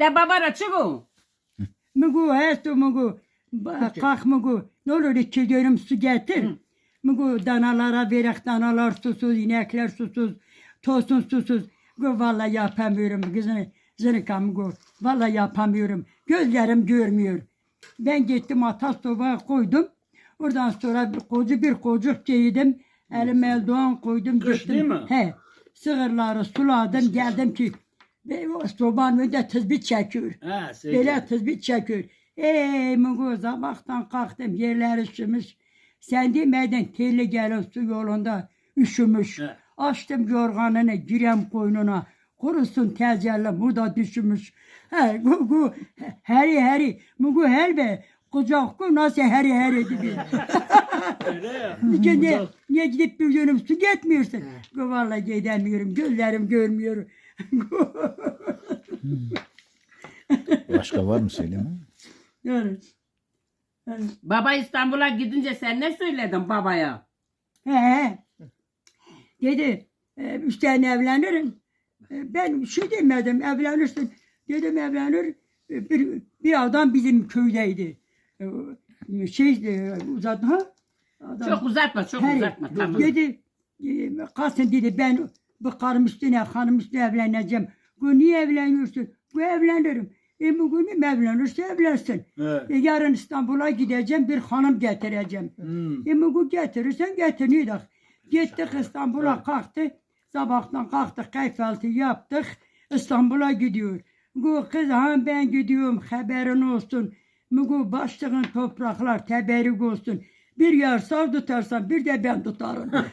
De babara çıkın. Mugu hesto mugu. ba- Kalk mugu. Ne olur iki dönüm su getir. Mugu danalara verek danalar susuz, inekler susuz, tosun susuz. Mugu valla yapamıyorum kızını. Zırka mugu. Valla yapamıyorum. Gözlerim görmüyor. Ben gittim atas sobaya koydum. Oradan sonra bir koca bir kocuk giydim. Elime eldiven koydum. Kış gittim. değil mi? He. Sığırları suladım. Geldim ki ve o sobanın önünde tezbih çekiyor. Ha. Böyle tezbih çekiyor. Ey Mungu sabahtan kalktım yerler üşümüş. Sen demedin telli gelin su yolunda üşümüş. He. Açtım yorganını girem koynuna. Kurusun tecelli bu da düşmüş. He, gu, gu, heri heri, mugu helbe. Kucak ku nasıl heri heri gibi. Öyle ya. Niye, niye, niye gidip bir dönüm su getmiyorsun? Vallahi gidemiyorum, gözlerim görmüyor. Başka var mı söyleme? yani, yani, Baba İstanbul'a gidince sen ne söyledin babaya? He he. Dedi, e, üç tane evlenirim. E, ben şey demedim, evlenirsin. Dedim evlenir. E, Bir, bir adam bizim köydeydi. Şey, e, uzat ha? Adam, Çok uzatma, çok Her- uzatma. Tamam. Dedi, e, kalsın dedi ben bu karım üstüne, hanım üstüne evleneceğim. Bu niye evleniyorsun? Bu evlenirim. E bugün evlenirse evlensin. Evet. E, yarın İstanbul'a gideceğim, bir hanım getireceğim. Hmm. E bu getirirsen getiriyorduk. Gittik İstanbul'a kalktı. Sabahtan kalktık, kayfaltı yaptık. İstanbul'a gidiyor. Bu kız ha ben gidiyorum haberin olsun. Mugu başlığın topraklar teberrik olsun. Bir yer sağ tutarsan bir de ben tutarım.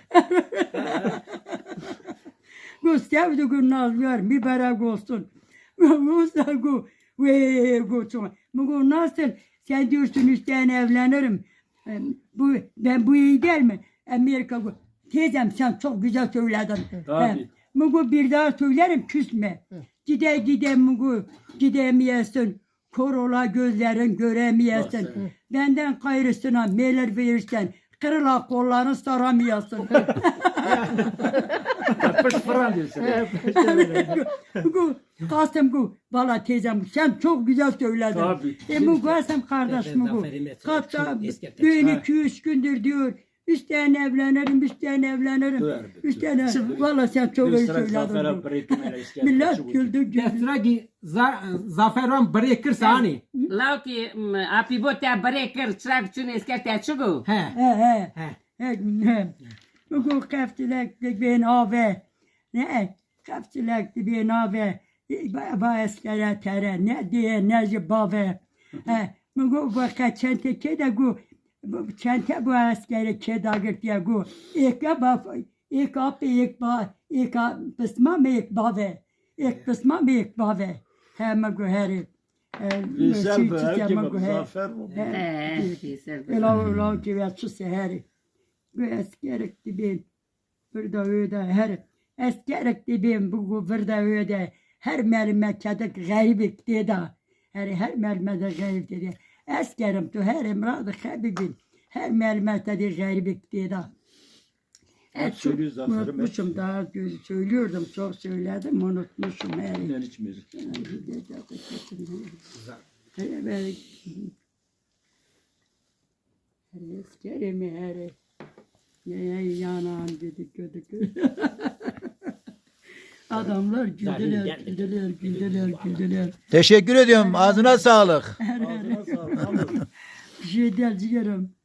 Bu sevdiğin nazlar mübarek olsun. Bu sevgu ve çok. Bu nasıl sen diyorsun üstten evlenirim. E, Bu ben bu iyi değil mi? Amerika bu. Teyzem sen çok güzel söyledin. Tabii. Mugu bir daha söylerim küsme. Gide gide mugu gidemiyorsun. Kor ola gözlerin sen. Benden gayrısına meler verirsen kırıla kollarını saramıyorsun. Pış falan diyorsun. Kasım gu, valla teyzem sen çok güzel söyledin. Tabii. E bu Kasım kardeşim bu. Katta böyle iki üç gündür diyor. Üstten evlenirim, üstten evlenirim. Dur. Üstten valla sen çok iyi söyledin. bu. Millet güldü güldü. Defteragi zaferan bari kirsani. Lauki, api botea breker, çrak çün eske te çıkın. He. He he. Bu kaftilek de ben ave. Ne? Kaftilek de ben ave. Ba eskere tere ne diye ne bave. He. Bu bu kaçente kede gu. Bu çente bu askere keda diye gu. İlk ba ilk ap ilk ba ilk pısma mı ilk bave. İlk pısma mı ilk bave. He ma gu heri. Güzel be. Herkeme zafer bu. He, keser. Ela ela ki ve şu seheri. Bu eskerek dibin. Burada öde her eskerek dibin bu bu burada öde her memlekette garibik dedi. Her her memlekette garip dedi. Eskerim tu her emradı habibin. Her memlekette garibik dedi. Hep söylüyor zaferim, Unutmuşum daha gö- söylüyordum çok söyledim unutmuşum her. Ben içmiyorum. Evet. Eskerimi her. Ne yanan dedik gödük. Adamlar güldüler, güldüler, güldüler, güldüler. Teşekkür ediyorum. Ağzına sağlık. Ağzına sağlık. Bir şey değil ciğerim.